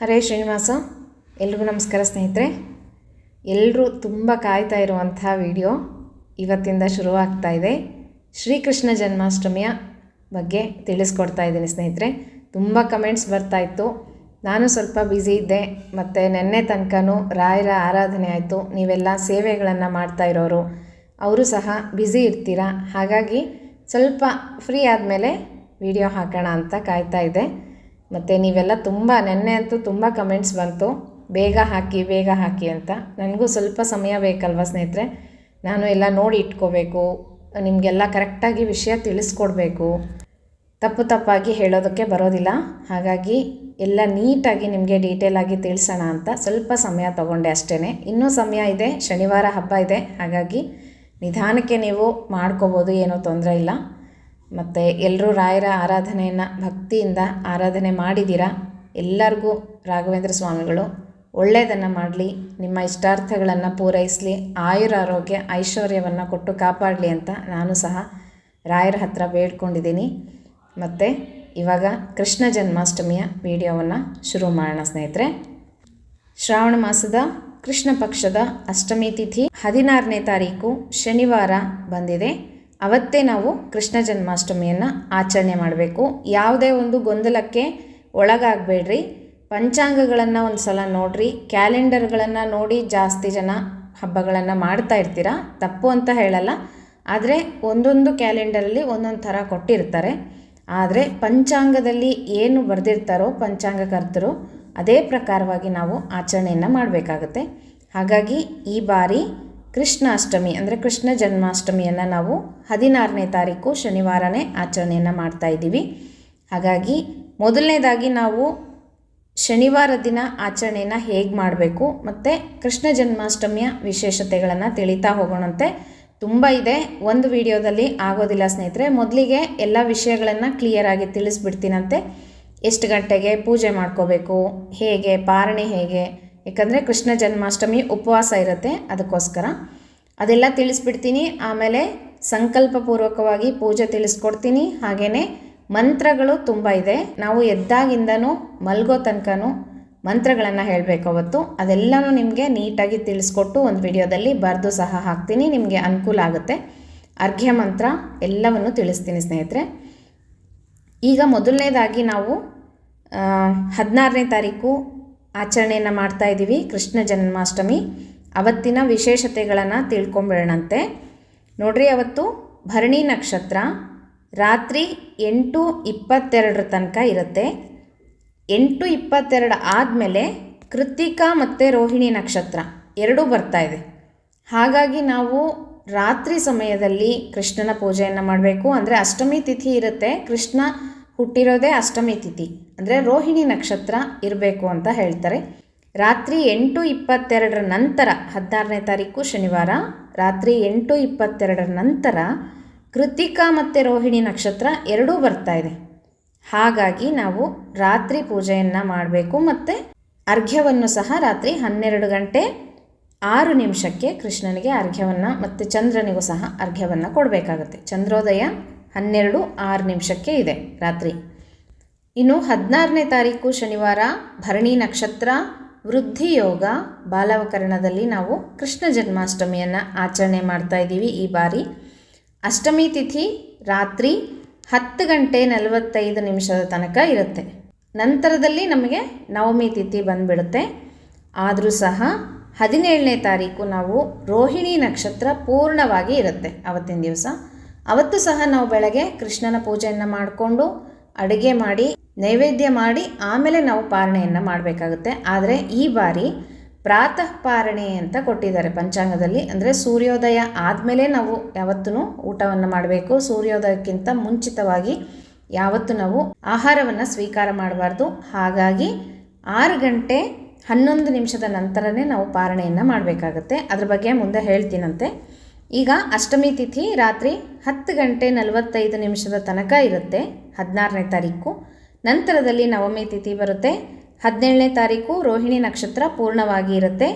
ಹರೇ ಶ್ರೀನಿವಾಸ, ಎಲ್ರಿಗೂ ನಮಸ್ಕಾರ ಸ್ನೇಹಿತರೆ. ಎಲ್ಲರೂ ತುಂಬ ಕಾಯ್ತಾ ಇರುವಂಥ ವಿಡಿಯೋ ಇವತ್ತಿಂದ ಶುರುವಾಗ್ತಾ ಇದೆ. ಶ್ರೀಕೃಷ್ಣ ಜನ್ಮಾಷ್ಟಮಿಯ ಬಗ್ಗೆ ತಿಳಿಸ್ಕೊಡ್ತಾ ಇದ್ದೀನಿ ಸ್ನೇಹಿತರೆ. ತುಂಬ ಕಮೆಂಟ್ಸ್ ಬರ್ತಾ ಇತ್ತು. ನಾನು ಸ್ವಲ್ಪ ಬ್ಯುಸಿ ಇದ್ದೆ, ಮತ್ತು ನೆನ್ನೆ ತನಕನೂ ರಾಯರ ಆರಾಧನೆ ಆಯಿತು. ನೀವೆಲ್ಲ ಸೇವೆಗಳನ್ನು ಮಾಡ್ತಾ ಇರೋರು. ಅವರು ಸಹ ಬ್ಯುಸಿ ಇರ್ತೀರ? ಹಾಗಾಗಿ ಸ್ವಲ್ಪ ಫ್ರೀ ಆದಮೇಲೆ ವಿಡಿಯೋ ಹಾಕೋಣ ಅಂತ ಕಾಯ್ತಾ ಇದ್ದೆ. ಮತ್ತು ನೀವೆಲ್ಲ ತುಂಬ, ನೆನ್ನೆ ಅಂತೂ ತುಂಬ ಕಮೆಂಟ್ಸ್ ಬಂತು. ಬೇಗ ಹಾಕಿ ಬೇಗ ಹಾಕಿ ಅಂತ. ನನಗೂ ಸ್ವಲ್ಪ ಸಮಯ ಬೇಕಲ್ವ ಸ್ನೇಹಿತರೆ? ನಾನು ಎಲ್ಲ ನೋಡಿ ಇಟ್ಕೋಬೇಕು. ನಿಮಗೆಲ್ಲ ಕರೆಕ್ಟಾಗಿ ವಿಷಯ ತಿಳಿಸ್ಕೊಡ್ಬೇಕು. ತಪ್ಪು ತಪ್ಪಾಗಿ ಹೇಳೋದಕ್ಕೆ ಬರೋದಿಲ್ಲ. ಹಾಗಾಗಿ ಎಲ್ಲ ನೀಟಾಗಿ ನಿಮಗೆ ಡೀಟೇಲಾಗಿ ತಿಳಿಸೋಣ ಅಂತ ಸ್ವಲ್ಪ ಸಮಯ ತಗೊಂಡೆ ಅಷ್ಟೇ ಇನ್ನೂ ಸಮಯ ಇದೆ, ಶನಿವಾರ ಹಬ್ಬ ಇದೆ. ಹಾಗಾಗಿ ನಿಧಾನಕ್ಕೆ ನೀವು ಮಾಡ್ಕೋಬೋದು, ಏನೂ ತೊಂದರೆ ಇಲ್ಲ. ಮತ್ತು ಎಲ್ಲರೂ ರಾಯರ ಆರಾಧನೆಯನ್ನು ಭಕ್ತಿಯಿಂದ ಆರಾಧನೆ ಮಾಡಿದ್ದೀರಾ ಎಲ್ಲರಿಗೂ ರಾಘವೇಂದ್ರ ಸ್ವಾಮಿಗಳು ಒಳ್ಳೆಯದನ್ನು ಮಾಡಲಿ, ನಿಮ್ಮ ಇಷ್ಟಾರ್ಥಗಳನ್ನು ಪೂರೈಸಲಿ, ಆಯುರ ಆರೋಗ್ಯ, ಐಶ್ವರ್ಯವನ್ನು ಕೊಟ್ಟು ಕಾಪಾಡಲಿ ಅಂತ ನಾನು ಸಹ ರಾಯರ ಹತ್ರ ಬೇಡ್ಕೊಂಡಿದ್ದೀನಿ. ಮತ್ತು ಇವಾಗ ಕೃಷ್ಣ ಜನ್ಮಾಷ್ಟಮಿಯ ವಿಡಿಯೋವನ್ನು ಶುರು ಮಾಡೋಣ ಸ್ನೇಹಿತರೆ. ಶ್ರಾವಣ ಮಾಸದ ಕೃಷ್ಣ ಪಕ್ಷದ ಅಷ್ಟಮಿ ತಿಥಿ ಹದಿನಾರನೇ ತಾರೀಕು ಶನಿವಾರ ಬಂದಿದೆ. ಅವತ್ತೇ ನಾವು ಕೃಷ್ಣ ಜನ್ಮಾಷ್ಟಮಿಯನ್ನು ಆಚರಣೆ ಮಾಡಬೇಕು. ಯಾವುದೇ ಒಂದು ಗೊಂದಲಕ್ಕೆ ಒಳಗಾಗಬೇಡ್ರಿ. ಪಂಚಾಂಗಗಳನ್ನು ಒಂದು ಸಲ ನೋಡಿರಿ. ಕ್ಯಾಲೆಂಡರ್ಗಳನ್ನು ನೋಡಿ ಜಾಸ್ತಿ ಜನ ಹಬ್ಬಗಳನ್ನು ಮಾಡ್ತಾ ಇರ್ತೀರ? ತಪ್ಪು ಅಂತ ಹೇಳಲ್ಲ. ಆದರೆ ಒಂದೊಂದು ಕ್ಯಾಲೆಂಡರಲ್ಲಿ ಒಂದೊಂದು ಥರ ಕೊಟ್ಟಿರ್ತಾರೆ. ಆದರೆ ಪಂಚಾಂಗದಲ್ಲಿ ಏನು ಬರೆದಿರ್ತಾರೋ ಪಂಚಾಂಗಕರ್ತರು ಅದೇ ಪ್ರಕಾರವಾಗಿ ನಾವು ಆಚರಣೆಯನ್ನು ಮಾಡಬೇಕಾಗತ್ತೆ. ಹಾಗಾಗಿ ಈ ಬಾರಿ ಕೃಷ್ಣಾಷ್ಟಮಿ ಅಂದರೆ ಕೃಷ್ಣ ಜನ್ಮಾಷ್ಟಮಿಯನ್ನು ನಾವು ಹದಿನಾರನೇ ತಾರೀಕು ಶನಿವಾರನೇ ಆಚರಣೆಯನ್ನು ಮಾಡ್ತಾ ಇದ್ದೀವಿ. ಹಾಗಾಗಿ ಮೊದಲನೇದಾಗಿ ನಾವು ಶನಿವಾರ ದಿನ ಆಚರಣೆಯನ್ನು ಹೇಗೆ ಮಾಡಬೇಕು ಮತ್ತು ಕೃಷ್ಣ ಜನ್ಮಾಷ್ಟಮಿಯ ವಿಶೇಷತೆಗಳನ್ನು ತಿಳಿತಾ ಹೋಗೋಣಂತೆ. ತುಂಬ ಇದೆ. ಒಂದು ವಿಡಿಯೋದಲ್ಲಿ ಆಗೋದಿಲ್ಲ ಸ್ನೇಹಿತರೆ. ಮೊದಲಿಗೆ ಎಲ್ಲ ವಿಷಯಗಳನ್ನು ಕ್ಲಿಯರಾಗಿ ತಿಳಿಸ್ಬಿಡ್ತೀನಂತೆ. ಎಷ್ಟು ಗಂಟೆಗೆ ಪೂಜೆ ಮಾಡ್ಕೋಬೇಕು? ಹೇಗೆ? ಪಾರಣೆ ಹೇಗೆ? ಯಾಕಂದರೆ ಕೃಷ್ಣ ಜನ್ಮಾಷ್ಟಮಿ ಉಪವಾಸ ಇರುತ್ತೆ, ಅದಕ್ಕೋಸ್ಕರ. ಅದೆಲ್ಲ ತಿಳಿಸ್ಬಿಡ್ತೀನಿ, ಆಮೇಲೆ ಸಂಕಲ್ಪಪೂರ್ವಕವಾಗಿ ಪೂಜೆ ತಿಳಿಸ್ಕೊಡ್ತೀನಿ. ಹಾಗೆಯೇ ಮಂತ್ರಗಳು ತುಂಬ ಇದೆ. ನಾವು ಎದ್ದಾಗಿಂದನೂ ಮಲ್ಗೋ ತನಕನೂ ಮಂತ್ರಗಳನ್ನು ಹೇಳಬೇಕು ಅವತ್ತು. ಅದೆಲ್ಲನೂ ನಿಮಗೆ ನೀಟಾಗಿ ತಿಳಿಸ್ಕೊಟ್ಟು ಒಂದು ವಿಡಿಯೋದಲ್ಲಿ ಬರೆದು ಸಹ ಹಾಕ್ತೀನಿ, ನಿಮಗೆ ಅನುಕೂಲ ಆಗುತ್ತೆ. ಅರ್ಘ್ಯ ಮಂತ್ರ ಎಲ್ಲವನ್ನು ತಿಳಿಸ್ತೀನಿ ಸ್ನೇಹಿತರೆ. ಈಗ ಮೊದಲನೇದಾಗಿ ನಾವು ಹದಿನಾರನೇ ತಾರೀಕು ಆಚರಣೆಯನ್ನು ಮಾಡ್ತಾ ಇದ್ದೀವಿ ಕೃಷ್ಣ ಜನ್ಮಾಷ್ಟಮಿ. ಅವತ್ತಿನ ವಿಶೇಷತೆಗಳನ್ನು ತಿಳ್ಕೊಂಬಿಡೋಣಂತೆ. ನೋಡ್ರಿ ಅವತ್ತು ಭರಣಿ ನಕ್ಷತ್ರ ರಾತ್ರಿ ಎಂಟು ಇಪ್ಪತ್ತೆರಡರ ತನಕ ಇರುತ್ತೆ. ಎಂಟು ಇಪ್ಪತ್ತೆರಡು ಆದಮೇಲೆ ಕೃತಿಕಾ ಮತ್ತು ರೋಹಿಣಿ ನಕ್ಷತ್ರ ಎರಡೂ ಬರ್ತಾ ಇದೆ. ಹಾಗಾಗಿ ನಾವು ರಾತ್ರಿ ಸಮಯದಲ್ಲಿ ಕೃಷ್ಣನ ಪೂಜೆಯನ್ನು ಮಾಡಬೇಕು. ಅಂದರೆ ಅಷ್ಟಮಿ ತಿಥಿ ಇರುತ್ತೆ. ಕೃಷ್ಣ ಹುಟ್ಟಿರೋದೇ ಅಷ್ಟಮಿ ತಿಥಿ. ಅಂದರೆ ರೋಹಿಣಿ ನಕ್ಷತ್ರ ಇರಬೇಕು ಅಂತ ಹೇಳ್ತಾರೆ. ರಾತ್ರಿ ಎಂಟು ಇಪ್ಪತ್ತೆರಡರ ನಂತರ, ಹದಿನಾರನೇ ತಾರೀಕು ಶನಿವಾರ, ರಾತ್ರಿ ಎಂಟು ಇಪ್ಪತ್ತೆರಡರ ನಂತರ ಕೃತಿಕಾ ಮತ್ತು ರೋಹಿಣಿ ನಕ್ಷತ್ರ ಎರಡೂ ಬರ್ತಾ ಇದೆ. ಹಾಗಾಗಿ ನಾವು ರಾತ್ರಿ ಪೂಜೆಯನ್ನು ಮಾಡಬೇಕು ಮತ್ತು ಅರ್ಘ್ಯವನ್ನು ಸಹ ರಾತ್ರಿ ಹನ್ನೆರಡು ಗಂಟೆ ಆರು ನಿಮಿಷಕ್ಕೆ ಕೃಷ್ಣನಿಗೆ ಅರ್ಘ್ಯವನ್ನು ಮತ್ತು ಚಂದ್ರನಿಗೂ ಸಹ ಅರ್ಘ್ಯವನ್ನು ಕೊಡಬೇಕಾಗುತ್ತೆ. ಚಂದ್ರೋದಯ ಹನ್ನೆರಡು ಆರು ನಿಮಿಷಕ್ಕೆ ಇದೆ ರಾತ್ರಿ. ಇನ್ನು ಹದಿನಾರನೇ ತಾರೀಕು ಶನಿವಾರ ಭರಣಿ ನಕ್ಷತ್ರ ವೃದ್ಧಿ ಯೋಗ ಬಾಲವಕರಣದಲ್ಲಿ ನಾವು ಕೃಷ್ಣ ಜನ್ಮಾಷ್ಟಮಿಯನ್ನು ಆಚರಣೆ ಮಾಡ್ತಾ ಇದ್ದೀವಿ ಈ ಬಾರಿ. ಅಷ್ಟಮಿ ತಿಥಿ ರಾತ್ರಿ ಹತ್ತು ಗಂಟೆ ನಲವತ್ತೈದು ನಿಮಿಷದ ತನಕ ಇರುತ್ತೆ. ನಂತರದಲ್ಲಿ ನಮಗೆ ನವಮಿ ತಿಥಿ ಬಂದ್ಬಿಡುತ್ತೆ. ಆದರೂ ಸಹ ಹದಿನೇಳನೇ ತಾರೀಕು ನಾವು ರೋಹಿಣಿ ನಕ್ಷತ್ರ ಪೂರ್ಣವಾಗಿ ಇರುತ್ತೆ ಅವತ್ತಿನ ದಿವಸ. ಅವತ್ತು ಸಹ ನಾವು ಬೆಳಗ್ಗೆ ಕೃಷ್ಣನ ಪೂಜೆಯನ್ನು ಮಾಡಿಕೊಂಡು ಅಡುಗೆ ಮಾಡಿ, ನೈವೇದ್ಯ ಮಾಡಿ, ಆಮೇಲೆ ನಾವು ಪಾರಣೆಯನ್ನು ಮಾಡಬೇಕಾಗುತ್ತೆ. ಆದರೆ ಈ ಬಾರಿ ಪ್ರಾತಃ ಪಾರಣೆ ಅಂತ ಕೊಟ್ಟಿದ್ದಾರೆ ಪಂಚಾಂಗದಲ್ಲಿ. ಅಂದರೆ ಸೂರ್ಯೋದಯ ಆದಮೇಲೆ ನಾವು ಯಾವತ್ತೂ ಊಟವನ್ನು ಮಾಡಬೇಕು. ಸೂರ್ಯೋದಯಕ್ಕಿಂತ ಮುಂಚಿತವಾಗಿ ಯಾವತ್ತು ನಾವು ಆಹಾರವನ್ನು ಸ್ವೀಕಾರ ಮಾಡಬಾರ್ದು. ಹಾಗಾಗಿ ಆರು ಗಂಟೆ ಹನ್ನೊಂದು ನಿಮಿಷದ ನಂತರನೇ ನಾವು ಪಾರಣೆಯನ್ನು ಮಾಡಬೇಕಾಗತ್ತೆ. ಅದ್ರ ಬಗ್ಗೆ ಮುಂದೆ ಹೇಳ್ತೀನಂತೆ. ಈಗ ಅಷ್ಟಮಿ ತಿಥಿ ರಾತ್ರಿ ಹತ್ತು ಗಂಟೆ ನಲವತ್ತೈದು ನಿಮಿಷದ ತನಕ ಇರುತ್ತೆ, ಹದಿನಾರನೇ ತಾರೀಕು. ನಂತರದಲ್ಲಿ ನವಮಿ ತಿಥಿ ಬರುತ್ತೆ, ಹದಿನೇಳನೇ ತಾರೀಕು ರೋಹಿಣಿ ನಕ್ಷತ್ರ ಪೂರ್ಣವಾಗಿ ಇರುತ್ತೆ.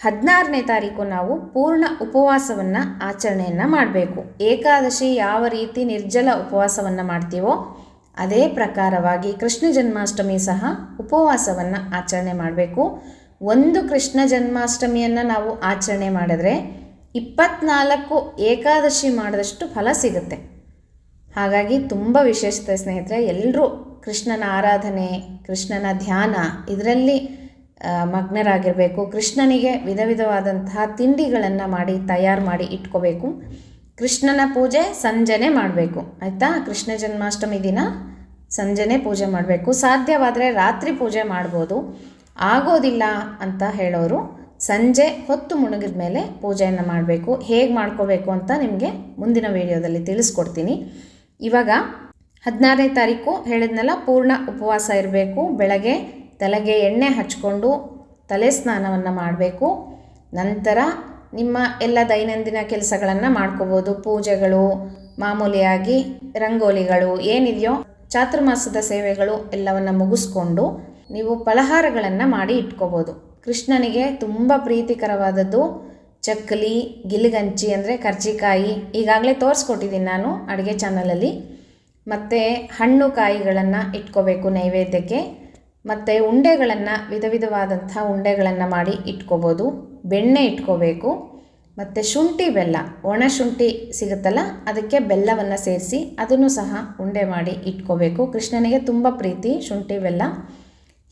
ಹದಿನಾರನೇ ತಾರೀಕು ನಾವು ಪೂರ್ಣ ಉಪವಾಸವನ್ನು, ಆಚರಣೆಯನ್ನು ಮಾಡಬೇಕು. ಏಕಾದಶಿ ಯಾವ ರೀತಿ ನಿರ್ಜಲ ಉಪವಾಸವನ್ನು ಮಾಡ್ತೀವೋ, ಅದೇ ಪ್ರಕಾರವಾಗಿ ಕೃಷ್ಣ ಜನ್ಮಾಷ್ಟಮಿ ಸಹ ಉಪವಾಸವನ್ನು, ಆಚರಣೆ ಮಾಡಬೇಕು. ಒಂದು ಕೃಷ್ಣ ಜನ್ಮಾಷ್ಟಮಿಯನ್ನು ನಾವು ಆಚರಣೆ ಮಾಡಿದ್ರೆ ಇಪ್ಪತ್ನಾಲ್ಕು ಏಕಾದಶಿ ಮಾಡಿದಷ್ಟು ಫಲ ಸಿಗುತ್ತೆ. ಹಾಗಾಗಿ ತುಂಬ ವಿಶೇಷತೆ ಸ್ನೇಹಿತರೆ ಎಲ್ಲರೂ ಕೃಷ್ಣನ ಆರಾಧನೆ, ಕೃಷ್ಣನ ಧ್ಯಾನ, ಇದರಲ್ಲಿ ಮಗ್ನರಾಗಿರಬೇಕು. ಕೃಷ್ಣನಿಗೆ ವಿಧ ವಿಧವಾದಂತಹ ತಿಂಡಿಗಳನ್ನು ಮಾಡಿ, ತಯಾರು ಮಾಡಿ ಇಟ್ಕೋಬೇಕು. ಕೃಷ್ಣನ ಪೂಜೆ ಸಂಜೆನೆ ಮಾಡಬೇಕು. ಆಯಿತಾ? ಕೃಷ್ಣ ಜನ್ಮಾಷ್ಟಮಿ ದಿನ ಸಂಜೆನೆ ಪೂಜೆ ಮಾಡಬೇಕು. ಸಾಧ್ಯವಾದರೆ ರಾತ್ರಿ ಪೂಜೆ ಮಾಡ್ಬೋದು. ಆಗೋದಿಲ್ಲ ಅಂತ ಹೇಳೋರು ಸಂಜೆ ಹೊತ್ತು ಮುಣಗಿದ ಮೇಲೆ ಪೂಜೆಯನ್ನು ಮಾಡಬೇಕು. ಹೇಗೆ ಮಾಡ್ಕೋಬೇಕು ಅಂತ ನಿಮಗೆ ಮುಂದಿನ ವಿಡಿಯೋದಲ್ಲಿ ತಿಳಿಸ್ಕೊಡ್ತೀನಿ. ಇವಾಗ ಹದಿನಾರನೇ ತಾರೀಕು ಹೇಳಿದ್ನಲ್ಲ, ಪೂರ್ಣ ಉಪವಾಸ ಇರಬೇಕು. ಬೆಳಗ್ಗೆ ತಲೆಗೆ ಎಣ್ಣೆ ಹಚ್ಕೊಂಡು ತಲೆ ಸ್ನಾನವನ್ನು ಮಾಡಬೇಕು. ನಂತರ ನಿಮ್ಮ ಎಲ್ಲ ದೈನಂದಿನ ಕೆಲಸಗಳನ್ನು ಮಾಡ್ಕೋಬೋದು. ಪೂಜೆಗಳು, ಮಾಮೂಲಿಯಾಗಿ ರಂಗೋಲಿಗಳು ಏನಿದೆಯೋ ಚಾತುರ್ಮಾಸದ ಸೇವೆಗಳು ಎಲ್ಲವನ್ನು ಮುಗಿಸ್ಕೊಂಡು ನೀವು ಫಲಹಾರಗಳನ್ನು ಮಾಡಿ ಇಟ್ಕೋಬೋದು. ಕೃಷ್ಣನಿಗೆ ತುಂಬ ಪ್ರೀತಿಕರವಾದದ್ದು ಚಕ್ಕಲಿ, ಗಿಲಿಗಂಚಿ ಅಂದರೆ ಕರ್ಜಿಕಾಯಿ ಈಗಾಗಲೇ ತೋರಿಸ್ಕೊಟ್ಟಿದ್ದೀನಿ ನಾನು ಅಡುಗೆ ಚಾನಲಲ್ಲಿ. ಮತ್ತು ಹಣ್ಣು ಕಾಯಿಗಳನ್ನು ಇಟ್ಕೋಬೇಕು ನೈವೇದ್ಯಕ್ಕೆ. ಮತ್ತು ಉಂಡೆಗಳನ್ನು, ವಿಧ ವಿಧವಾದಂಥ ಉಂಡೆಗಳನ್ನು ಮಾಡಿ ಇಟ್ಕೋಬೋದು. ಬೆಣ್ಣೆ ಇಟ್ಕೋಬೇಕು. ಮತ್ತು ಶುಂಠಿ ಬೆಲ್ಲ, ಒಣ ಶುಂಠಿ ಸಿಗುತ್ತಲ್ಲ ಅದಕ್ಕೆ ಬೆಲ್ಲವನ್ನು ಸೇರಿಸಿ ಅದನ್ನು ಸಹ ಉಂಡೆ ಮಾಡಿ ಇಟ್ಕೋಬೇಕು. ಕೃಷ್ಣನಿಗೆ ತುಂಬ ಪ್ರೀತಿ ಶುಂಠಿ ಬೆಲ್ಲ.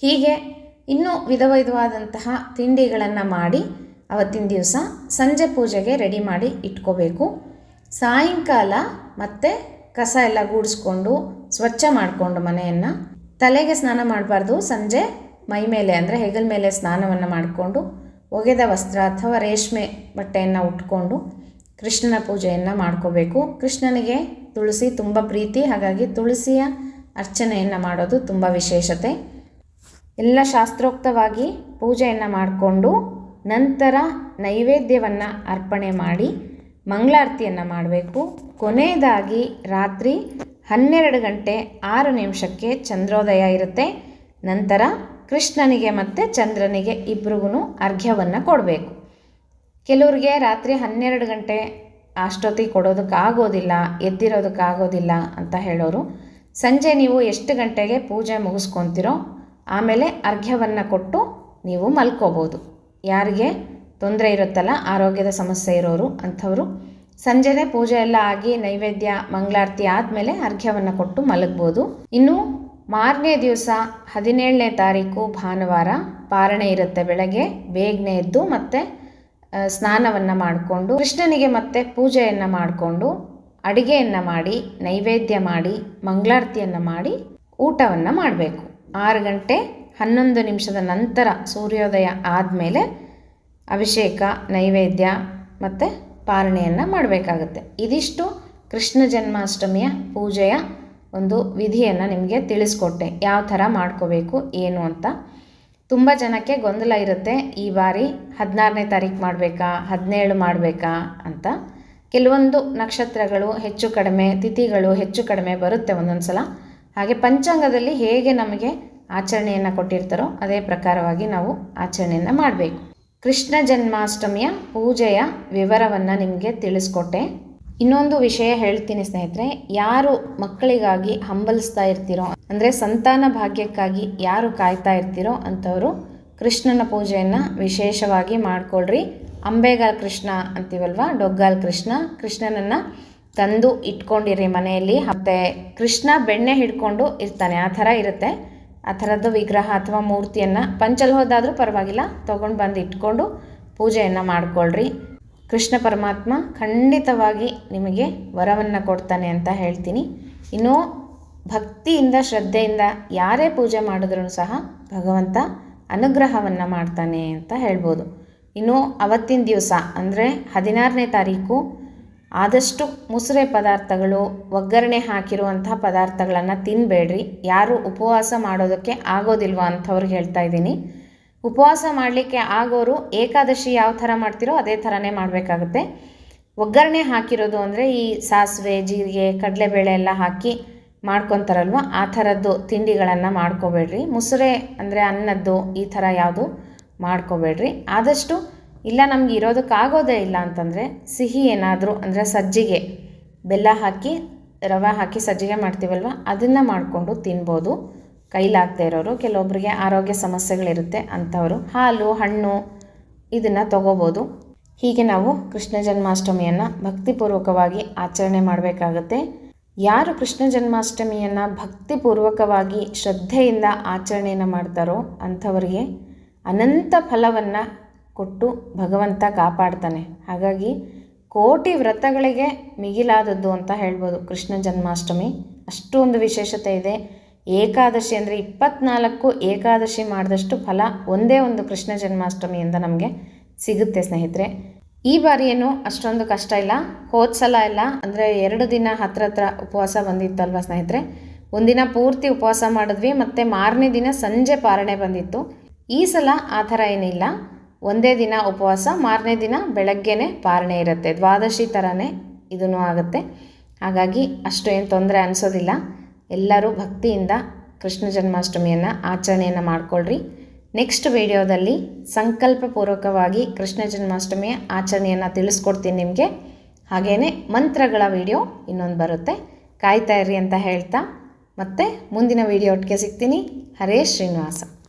ಹೀಗೆ ಇನ್ನೂ ವಿಧ ವಿಧವಾದಂತಹ ತಿಂಡಿಗಳನ್ನು ಮಾಡಿ ಅವತ್ತಿನ ದಿವಸ ಸಂಜೆ ಪೂಜೆಗೆ ರೆಡಿ ಮಾಡಿ ಇಟ್ಕೋಬೇಕು. ಸಾಯಂಕಾಲ ಮತ್ತೆ ಕಸ ಎಲ್ಲ ಗೂಡಿಸ್ಕೊಂಡು, ಸ್ವಚ್ಛ ಮಾಡಿಕೊಂಡು ಮನೆಯನ್ನು. ತಲೆಗೆ ಸ್ನಾನ ಮಾಡಬಾರ್ದು. ಸಂಜೆ ಮೈ ಮೇಲೆ ಅಂದರೆ ಹೆಗಲ ಮೇಲೆ ಸ್ನಾನವನ್ನು ಮಾಡಿಕೊಂಡು, ಒಗೆದ ವಸ್ತ್ರ ಅಥವಾ ರೇಷ್ಮೆ ಬಟ್ಟೆಯನ್ನು ಉಟ್ಕೊಂಡು ಕೃಷ್ಣನ ಪೂಜೆಯನ್ನು ಮಾಡ್ಕೋಬೇಕು. ಕೃಷ್ಣನಿಗೆ ತುಳಸಿ ತುಂಬ ಪ್ರೀತಿ, ಹಾಗಾಗಿ ತುಳಸಿಯ ಅರ್ಚನೆಯನ್ನು ಮಾಡೋದು ತುಂಬ ವಿಶೇಷತೆ. ಎಲ್ಲ ಶಾಸ್ತ್ರೋಕ್ತವಾಗಿ ಪೂಜೆಯನ್ನು ಮಾಡಿಕೊಂಡು ನಂತರ ನೈವೇದ್ಯವನ್ನು ಅರ್ಪಣೆ ಮಾಡಿ ಮಂಗಳಾರತಿಯನ್ನು ಮಾಡಬೇಕು. ಕೊನೆಯದಾಗಿ ರಾತ್ರಿ ಹನ್ನೆರಡು ಗಂಟೆ ಆರು ನಿಮಿಷಕ್ಕೆ ಚಂದ್ರೋದಯ ಇರುತ್ತೆ. ನಂತರ ಕೃಷ್ಣನಿಗೆ ಮತ್ತು ಚಂದ್ರನಿಗೆ ಇಬ್ರಿಗೂ ಅರ್ಘ್ಯವನ್ನು ಕೊಡಬೇಕು. ಕೆಲವ್ರಿಗೆ ರಾತ್ರಿ ಹನ್ನೆರಡು ಗಂಟೆ ಅಷ್ಟೊತ್ತಿಗೆ ಕೊಡೋದಕ್ಕಾಗೋದಿಲ್ಲ, ಎದ್ದಿರೋದಕ್ಕಾಗೋದಿಲ್ಲ ಅಂತ ಹೇಳೋರು. ಸಂಜೆ ನೀವು ಎಷ್ಟು ಗಂಟೆಗೆ ಪೂಜೆ ಮುಗಿಸ್ಕೊತಿರೋ ಆಮೇಲೆ ಅರ್ಘ್ಯವನ್ನು ಕೊಟ್ಟು ನೀವು ಮಲ್ಕೋಬೋದು. ಯಾರಿಗೆ ತೊಂದರೆ ಇರುತ್ತಲ್ಲ, ಆರೋಗ್ಯದ ಸಮಸ್ಯೆ ಇರೋರು ಅಂಥವರು, ಸಂಜೆನೇ ಪೂಜೆ ಎಲ್ಲ ಆಗಿ ನೈವೇದ್ಯ, ಮಂಗಳಾರತಿ ಆದಮೇಲೆ ಅರ್ಘ್ಯವನ್ನು ಕೊಟ್ಟು ಮಲಗ್ಬೋದು. ಇನ್ನು ಮಾರನೇ ದಿವಸ ಹದಿನೇಳನೇ ತಾರೀಕು ಭಾನುವಾರ ಪಾರಣೆ ಇರುತ್ತೆ ಬೆಳಗ್ಗೆ, ಬೇಗನೆ ಎದ್ದು ಮತ್ತೆ ಸ್ನಾನವನ್ನು ಮಾಡಿಕೊಂಡು, ಕೃಷ್ಣನಿಗೆ ಮತ್ತೆ ಪೂಜೆಯನ್ನು ಮಾಡಿಕೊಂಡು, ಅಡಿಗೆಯನ್ನು ಮಾಡಿ, ನೈವೇದ್ಯ ಮಾಡಿ, ಮಂಗಳಾರತಿಯನ್ನು ಮಾಡಿ ಊಟವನ್ನು ಮಾಡಬೇಕು. ಆರು ಗಂಟೆ ಹನ್ನೊಂದು ನಿಮಿಷದ ನಂತರ ಸೂರ್ಯೋದಯ ಆದಮೇಲೆ ಅಭಿಷೇಕ, ನೈವೇದ್ಯ ಮತ್ತು ಪಾರಣೆಯನ್ನು ಮಾಡಬೇಕಾಗುತ್ತೆ. ಇದಿಷ್ಟು ಕೃಷ್ಣ ಜನ್ಮಾಷ್ಟಮಿಯ ಪೂಜೆಯ ಒಂದು ವಿಧಿಯನ್ನು ನಿಮಗೆ ತಿಳಿಸ್ಕೊಟ್ಟೆ. ಯಾವ ಥರ ಮಾಡ್ಕೋಬೇಕು, ಏನು ಅಂತ. ತುಂಬ ಜನಕ್ಕೆ ಗೊಂದಲ ಇರುತ್ತೆ, ಈ ಬಾರಿ ಹದಿನಾರನೇ ತಾರೀಕು ಮಾಡಬೇಕಾ, ಹದಿನೇಳು ಮಾಡಬೇಕಾ ಅಂತ. ಕೆಲವೊಂದು ನಕ್ಷತ್ರಗಳು ಹೆಚ್ಚು ಕಡಿಮೆ, ತಿಥಿಗಳು ಹೆಚ್ಚು ಕಡಿಮೆ ಬರುತ್ತೆ ಒಂದೊಂದು ಸಲ ಹಾಗೆ ಪಂಚಾಂಗದಲ್ಲಿ ಹೇಗೆ ನಮಗೆ ಆಚರಣೆಯನ್ನು ಕೊಟ್ಟಿರ್ತಾರೋ ಅದೇ ಪ್ರಕಾರವಾಗಿ ನಾವು ಆಚರಣೆಯನ್ನು ಮಾಡಬೇಕು. ಕೃಷ್ಣ ಜನ್ಮಾಷ್ಟಮಿಯ ಪೂಜೆಯ ವಿವರವನ್ನು ನಿಮಗೆ ತಿಳಿಸ್ಕೊಟ್ಟೆ. ಇನ್ನೊಂದು ವಿಷಯ ಹೇಳ್ತೀನಿ ಸ್ನೇಹಿತರೆ, ಯಾರು ಮಕ್ಕಳಿಗಾಗಿ ಹಂಬಲಿಸ್ತಾ ಇರ್ತೀರೋ, ಅಂದರೆ ಸಂತಾನ ಭಾಗ್ಯಕ್ಕಾಗಿ ಯಾರು ಕಾಯ್ತಾ ಇರ್ತೀರೋ ಅಂಥವರು ಕೃಷ್ಣನ ಪೂಜೆಯನ್ನು ವಿಶೇಷವಾಗಿ ಮಾಡ್ಕೊಳ್ರಿ. ಅಂಬೆಗಾಲ್ ಕೃಷ್ಣ ಅಂತೀವಲ್ವ, ಡೊಗ್ಗಾಲ್ ಕೃಷ್ಣ, ಕೃಷ್ಣನನ್ನು ತಂದು ಇಟ್ಕೊಂಡಿರಿ ಮನೆಯಲ್ಲಿ. ಮತ್ತೆ ಕೃಷ್ಣ ಬೆಣ್ಣೆ ಹಿಡ್ಕೊಂಡು ಇರ್ತಾನೆ. ಆ ಥರ ಇರುತ್ತೆ. ಆ ಥರದ್ದು ವಿಗ್ರಹ ಅಥವಾ ಮೂರ್ತಿಯನ್ನು ಪಂಚಲ್ ಹೋದಾದರೂ ಪರವಾಗಿಲ್ಲ. ತಗೊಂಡು ಬಂದು ಇಟ್ಕೊಂಡು ಪೂಜೆಯನ್ನು ಮಾಡ್ಕೊಳ್ರಿ. ಕೃಷ್ಣ ಪರಮಾತ್ಮ ಖಂಡಿತವಾಗಿ ನಿಮಗೆ ವರವನ್ನು ಕೊಡ್ತಾನೆ ಅಂತ ಹೇಳ್ತೀನಿ. ಇನ್ನು ಭಕ್ತಿಯಿಂದ, ಶ್ರದ್ಧೆಯಿಂದ ಯಾರೇ ಪೂಜೆ ಮಾಡಿದ್ರೂ ಸಹ ಭಗವಂತ ಅನುಗ್ರಹವನ್ನು ಮಾಡ್ತಾನೆ ಅಂತ ಹೇಳ್ಬೋದು. ಇನ್ನು ಅವತ್ತಿನ ದಿವಸ, ಅಂದರೆ ಹದಿನಾರನೇ ತಾರೀಕು ಆದಷ್ಟು ಮುಸುರೆ ಪದಾರ್ಥಗಳು, ಒಗ್ಗರಣೆ ಹಾಕಿರುವಂತಹ ಪದಾರ್ಥಗಳನ್ನು ತಿನ್ನಬೇಡ್ರಿ ಯಾರು ಉಪವಾಸ ಮಾಡೋದಕ್ಕೆ ಆಗೋದಿಲ್ವಾ ಅಂಥವ್ರಿಗೆ ಹೇಳ್ತಾ ಇದ್ದೀನಿ. ಉಪವಾಸ ಮಾಡಲಿಕ್ಕೆ ಆಗೋರು ಏಕಾದಶಿ ಯಾವ ಥರ ಮಾಡ್ತಿರೋ ಅದೇ ಥರನೇ ಮಾಡಬೇಕಾಗುತ್ತೆ. ಒಗ್ಗರಣೆ ಹಾಕಿರೋದು ಅಂದರೆ ಈ ಸಾಸಿವೆ, ಜೀರಿಗೆ, ಕಡಲೆಬೇಳೆ ಎಲ್ಲ ಹಾಕಿ ಮಾಡ್ಕೊತಾರಲ್ವ? ಆ ಥರದ್ದು ತಿಂಡಿಗಳನ್ನು ಮಾಡ್ಕೋಬೇಡ್ರಿ. ಮುಸುರೆ ಅಂದರೆ ಅನ್ನದ್ದು ಈ ಥರ ಯಾವುದು ಮಾಡ್ಕೋಬೇಡ್ರಿ. ಆದಷ್ಟು ಇಲ್ಲ, ನಮಗೆ ಇರೋದಕ್ಕಾಗೋದೇ ಇಲ್ಲ ಅಂತಂದರೆ ಸಿಹಿ ಏನಾದರೂ ಅಂದರೆ ಸಜ್ಜಿಗೆ, ಬೆಲ್ಲ ಹಾಕಿ, ರವೆ ಹಾಕಿ ಸಜ್ಜಿಗೆ ಮಾಡ್ತೀವಲ್ವ? ಅದನ್ನು ಮಾಡಿಕೊಂಡು ತಿನ್ಬೋದು. ಕೈಲಾಗದೇ ಇರೋರು ಕೆಲವೊಬ್ಬರಿಗೆ ಆರೋಗ್ಯ ಸಮಸ್ಯೆಗಳಿರುತ್ತೆ ಅಂಥವರು. ಹಾಲು, ಹಣ್ಣು ಇದನ್ನು ತಗೋಬೋದು. ಹೀಗೆ ನಾವು ಕೃಷ್ಣ ಜನ್ಮಾಷ್ಟಮಿಯನ್ನು ಭಕ್ತಿಪೂರ್ವಕವಾಗಿ ಆಚರಣೆ ಮಾಡಬೇಕಾಗತ್ತೆ. ಯಾರು ಕೃಷ್ಣ ಜನ್ಮಾಷ್ಟಮಿಯನ್ನು ಭಕ್ತಿಪೂರ್ವಕವಾಗಿ ಶ್ರದ್ಧೆಯಿಂದ ಆಚರಣೆಯನ್ನು ಮಾಡ್ತಾರೋ ಅಂಥವರಿಗೆ ಅನಂತ ಫಲವನ್ನು ಕೊಟ್ಟು ಭಗವಂತ ಕಾಪಾಡ್ತಾನೆ. ಹಾಗಾಗಿ ಕೋಟಿ ವ್ರತಗಳಿಗೆ ಮಿಗಿಲಾದದ್ದು ಅಂತ ಹೇಳ್ಬೋದು ಕೃಷ್ಣ ಜನ್ಮಾಷ್ಟಮಿ. ಅಷ್ಟೊಂದು ವಿಶೇಷತೆ ಇದೆ. ಏಕಾದಶಿ ಅಂದರೆ ಇಪ್ಪತ್ನಾಲ್ಕು ಏಕಾದಶಿ ಮಾಡಿದಷ್ಟು ಫಲ ಒಂದೇ ಒಂದು ಕೃಷ್ಣ ಜನ್ಮಾಷ್ಟಮಿಯಿಂದ ನಮಗೆ ಸಿಗುತ್ತೆ ಸ್ನೇಹಿತರೆ. ಈ ಬಾರಿ ಏನು ಅಷ್ಟೊಂದು ಕಷ್ಟ ಇಲ್ಲ. ಹೋದ ಸಲ ಎಲ್ಲ ಅಂದರೆ ಎರಡು ದಿನ ಹತ್ರ ಹತ್ರ ಉಪವಾಸ ಬಂದಿತ್ತಲ್ವ ಸ್ನೇಹಿತರೆ? ಒಂದಿನ ಪೂರ್ತಿ ಉಪವಾಸ ಮಾಡಿದ್ವಿ, ಮತ್ತು ಮಾರನೇ ದಿನ ಸಂಜೆ ಪಾರಣೆ ಬಂದಿತ್ತು. ಈ ಸಲ ಆ ಥರ ಏನಿಲ್ಲ. ಒಂದೇ ದಿನ ಉಪವಾಸ, ಮಾರನೇ ದಿನ ಬೆಳಗ್ಗೆನೇ ಪಾರಣೆ ಇರುತ್ತೆ. ದ್ವಾದಶಿ ಥರನೇ ಇದೂ ಆಗುತ್ತೆ. ಹಾಗಾಗಿ ಅಷ್ಟು ಏನು ತೊಂದರೆ ಅನಿಸೋದಿಲ್ಲ. ಎಲ್ಲರೂ ಭಕ್ತಿಯಿಂದ ಕೃಷ್ಣ ಜನ್ಮಾಷ್ಟಮಿಯನ್ನು ಆಚರಣೆಯನ್ನು ಮಾಡಿಕೊಳ್ಳ್ರಿ ನೆಕ್ಸ್ಟ್ ವಿಡಿಯೋದಲ್ಲಿ ಸಂಕಲ್ಪಪೂರ್ವಕವಾಗಿ ಕೃಷ್ಣ ಜನ್ಮಾಷ್ಟಮಿಯ ಆಚರಣೆಯನ್ನು ತಿಳಿಸ್ಕೊಡ್ತೀನಿ ನಿಮಗೆ. ಹಾಗೇ ಮಂತ್ರಗಳ ವಿಡಿಯೋ ಇನ್ನೊಂದು ಬರುತ್ತೆ. ಕಾಯ್ತಾ ಇರಿ ಅಂತ ಹೇಳ್ತಾ. ಮತ್ತೆ ಮುಂದಿನ ವಿಡಿಯೋ ಒಟ್ಟಿಗೆ ಸಿಗ್ತೀನಿ. ಹರೇ ಶ್ರೀನಿವಾಸ.